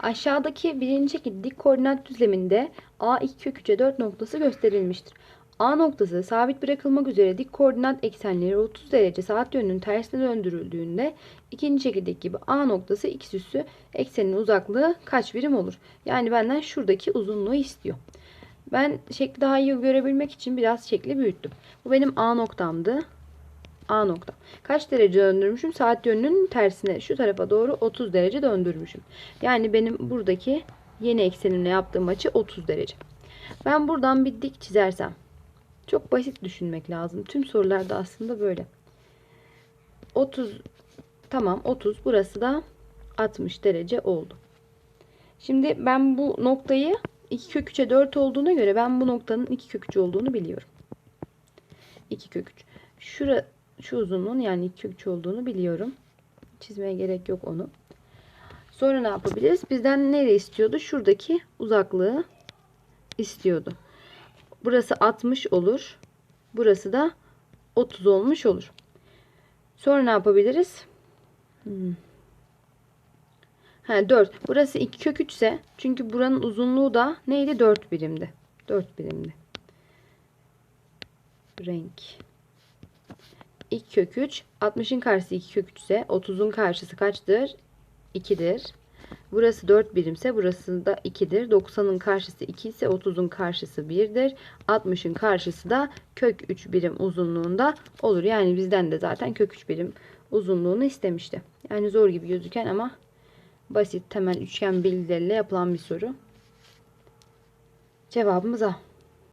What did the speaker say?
Aşağıdaki birinci şekil dik koordinat düzleminde A 2 kök 3'e 4 noktası gösterilmiştir. A noktası sabit bırakılmak üzere dik koordinat eksenleri 30 derece saat yönünün tersine döndürüldüğünde ikinci şekildeki gibi A noktası x üssü eksenin uzaklığı kaç birim olur? Yani benden şuradaki uzunluğu istiyor. Ben şekli daha iyi görebilmek için biraz şekli büyüttüm. Bu benim A noktamdı. A nokta. Kaç derece döndürmüşüm? Saat yönünün tersine şu tarafa doğru 30 derece döndürmüşüm. Yani benim buradaki yeni eksenimle yaptığım açı 30 derece. Ben buradan bir dik çizersem çok basit düşünmek lazım. Tüm sorularda aslında böyle. 30 tamam 30 burası da 60 derece oldu. Şimdi ben bu noktayı 2 kök 3'e 4 olduğuna göre ben bu noktanın 2 kök 3 olduğunu biliyorum. 2 kök 3. Şura, şu uzunluğun yani 2 kök 3 olduğunu biliyorum. Çizmeye gerek yok onu. Sonra ne yapabiliriz? Bizden nereye istiyordu? Şuradaki uzaklığı istiyordu. Burası 60 olur. Burası da 30 olmuş olur. Sonra ne yapabiliriz? Hmm. Ha 4. Burası 2 kök 3 ise çünkü buranın uzunluğu da neydi? 4 birimdi. 4 birimdi. Renk. 2 kök 3. 60'ın karşısı 2 kök 3 ise 30'un karşısı kaçtır? 2'dir. Burası 4 birimse burası da 2'dir. 90'ın karşısı 2 ise 30'un karşısı 1'dir. 60'ın karşısı da kök 3 birim uzunluğunda olur. Yani bizden de zaten kök 3 birim uzunluğunu istemişti. Yani zor gibi gözüken ama basit temel üçgen bilgileriyle yapılan bir soru. Cevabımız A.